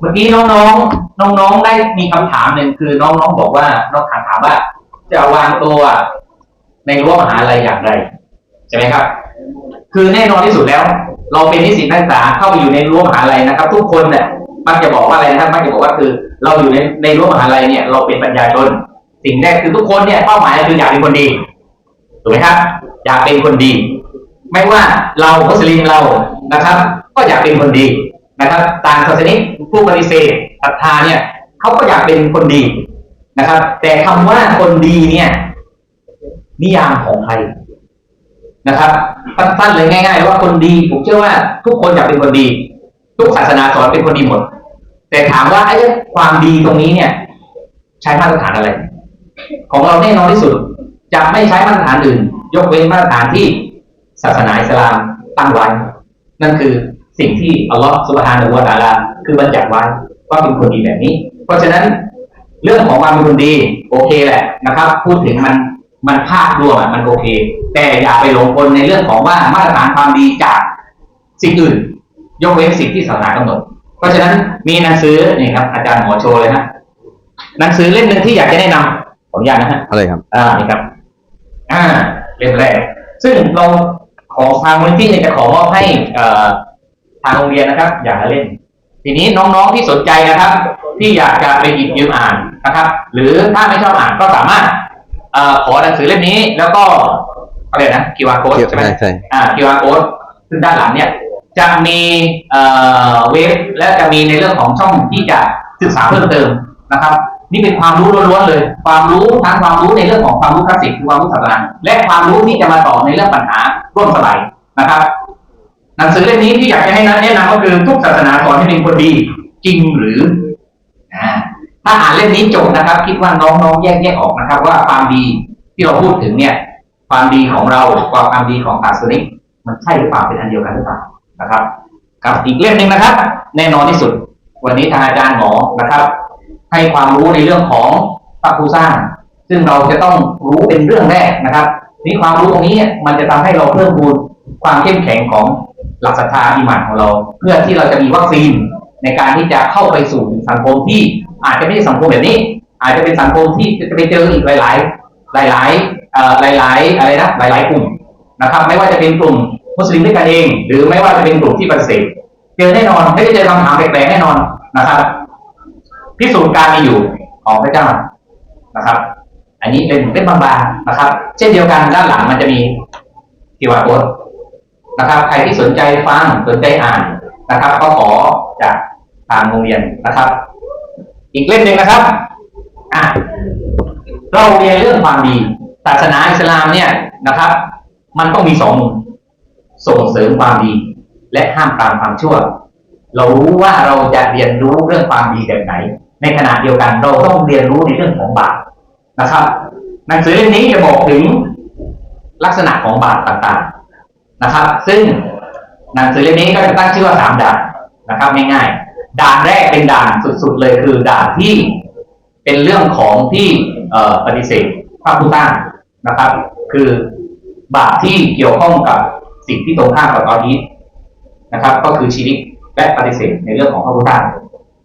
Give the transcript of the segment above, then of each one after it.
เมื่อกี้น้องๆ น้องๆ ได้มีคำถามหนึ่งคือน้องๆ บอกว่าน้องถามถามว่า จะวางตัวในรั้วมหาลัยอย่างไรใช่ไหมครับ คือแน่นอนที่สุดแล้ว เราเป็นนิสิตนักศึกษาเข้าไปอยู่ในรั้วมหาลัยนะครับ ทุกคนเนี่ยมักจะบอกว่าอะไรนะครับมักจะบอกว่าคือ เราอยู่ในในรั้วมหาลัยเนี่ย เราเป็นปัญญาชน สิ่งแรกคือทุกคนเนี่ยเป้าหมายคืออยากเป็นคนดีถูกไหมครับ อยากเป็นคนดี ไม่ว่าเรามุสลิมเรานะครับ ก็อยากเป็นคนดี นะครับ ต่างศาสนิกผู้ปฏิเสธศรัทธาเนี่ยเขาก็อยากเป็นคนดีนะครับ แต่คำว่าคนดีเนี่ย นิยามของใครนะครับสั้นๆเลยง่ายๆว่าคนดีผมเชื่อว่าทุกคนอยากเป็นคนดี ทุกศาสนาสอนเป็นคนดีหมด แต่ถามว่าไอ้ความดีตรงนี้เนี่ย ใช้มาตรฐานอะไร ของเราแน่นอนที่สุดจะไม่ใช้มาตรฐานอื่น ยกเว้นมาตรฐานที่ศาสนาอิสลามตั้งไว้นั่นคือ สิ่งที่อัลลอฮฺสุบฮานะฮูวะตะอาลาคือบัญญัติไว้ว่าเป็นคนดีแบบนี้ เพราะฉะนั้นเรื่องของความเป็นคนดีโอเคแหละนะครับ พูดถึงมันมันภาพรวมอะมันโอเค แต่อย่าไปหลงกลในเรื่องของว่ามาตรฐานความดีจากสิ่งอื่น ยกเว้นสิ่งที่ศาสนากำหนดเพราะฉะนั้นมีหนังสือนี่ครับ อาจารย์หมอโชว์เลยฮะหนังสือเล่มหนึ่งที่อยากจะแนะนำขออนุญาตนะฮะอะไรครับอ่านี่ครับอ่าเล่มแรกซึ่งเราของทางมูลนิธิเนี่ยจะขอมอบให้เอ่อ ทางโรงเรียนนะครับ อย่างละเล่มทีนี้น้องๆที่สนใจนะครับ ที่อยากจะไปหยิบยืมอ่านนะครับ หรือถ้าไม่ชอบอ่านก็สามารถเอ่อขอหนังสือเล่มนี้ แล้วก็อะไรนะ QR code ใช่ไหมใช่ใช่อ่า QR code ซึ่งด้านหลังเนี่ย จะมีเอ่อเว็บและจะมีในเรื่องของช่องที่จะศึกษาเพิ่มเติมนะครับ นี่เป็นความรู้ล้วนๆเลย ความรู้ทั้งความรู้ในเรื่องของความรู้คลาสสิกคือความรู้ศาสนาและความรู้ที่จะมาต่อในเรื่องปัญหาร่วมสมัยนะครับ หนังสือเล่มนี้ที่อยากจะให้นัดแนะนำก็คือทุกศาสนาสอนให้เป็นคนดีจริงหรือถ้าอ่านเล่มนี้จบนะครับ คิดว่าน้องๆแยกแยกออกนะครับ ว่าความดีที่เราพูดถึงเนี่ย ความดีของเรากับความดีของศาสนิกมันใช่หรือเปล่าเป็นอันเดียวกันหรือเปล่านะครับกับอีกเล่มหนึ่งนะครับ แน่นอนที่สุด วันนี้ทางอาจารย์หมอนะครับ ให้ความรู้ในเรื่องของพระผู้สร้าง ซึ่งเราจะต้องรู้เป็นเรื่องแรกนะครับนี่ความรู้ตรงนี้มันจะทำให้เราเพิ่มพูนความเข้มแข็งของ หลักศรัทธาอิหมานของเรา เพื่อที่เราจะมีวัคซีนในการที่จะเข้าไปสู่สังคมที่อาจจะไม่ใช่สังคมแบบนี้ อาจจะเป็นสังคมที่จะไปเจออีกหลาย ๆ หลายๆเอ่อหลายๆอะไรนะหลายๆกลุ่มนะครับ ไม่ว่าจะเป็นกลุ่มมุสลิมด้วยกันเอง หรือไม่ว่าจะเป็นกลุ่มที่ปฏิเสธเจอแน่นอนไม่ได้เจอคำถามแปลกๆแน่นอนนะครับพิสูจน์การมีอยู่ของพระเจ้านะครับ อันนี้เป็นเป็นบางๆนะครับ เช่นเดียวกันด้านหลังมันจะมีทีวาโค้ด นะครับใครที่สนใจฟังสนใจอ่านนะครับก็ขอจากทางโรงเรียนนะครับ อีกเล่มหนึ่งนะครับอะเราเรียนเรื่องความดีศาสนาอิสลามเนี่ยนะครับ มันต้องมีสองมุมส่งเสริมความดี และห้ามปรามความชั่ว เรารู้ว่าเราจะเรียนรู้เรื่องความดีแบบไหน ในขณะเดียวกันเราต้องเรียนรู้ในเรื่องของบาปนะครับ หนังสือเล่มนี้จะบอกถึงลักษณะของบาปต่างๆ นะครับ ซึ่งหนังสือเล่มนี้ก็จะตั้งชื่อว่าสามด่านนะครับง่ายๆด่านแรกเป็นด่านสุดๆเลยคือด่านที่เป็นเรื่องของที่ปฏิเสธพระผู้สร้างนะครับ คือบาปที่เกี่ยวข้องกับสิ่งที่ตรงข้ามกับตอนนี้นะครับ ก็คือชีริกและปฏิเสธในเรื่องของพระพุทธเจ้า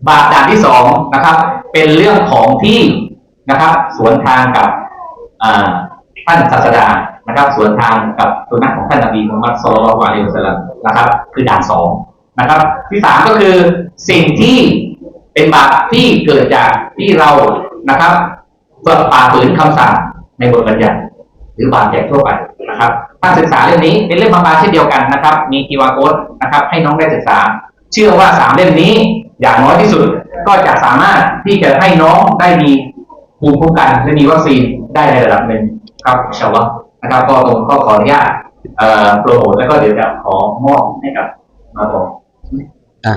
บาปด่านที่สองนะครับ เป็นเรื่องของที่นะครับ สวนทางกับท่านศาสดา นะครับสวนทางกับสุนัขของท่านนบีมุฮัมมัดสุลลัลลอฮุอะลัยฮิวสัลลัมนะครับ คือด่านสองนะครับ ที่สามก็คือสิ่งที่เป็นบาปที่เกิดจากที่เรานะครับฝ่าฝืนคำสั่งในบทบัญญัติหรือบาปแจกทั่วไปนะครับถ้าศึกษาเล่มนี้เป็นเล่มบางๆเช่นเดียวกันนะครับ มีกีวาโค้ดนะครับ ให้น้องได้ศึกษา เชื่อว่าสามเล่มนี้อย่างน้อยที่สุดก็จะสามารถที่จะให้น้องได้มีภูมิคุ้มกันและมีวัคซีนได้ในระดับหนึ่งครับชาอัลลอฮ์ นะครับ ก็ตรงก็ขออนุญาตโปรโมทแล้วก็เดี๋ยวจะขอมอบให้กับมาบอกอะ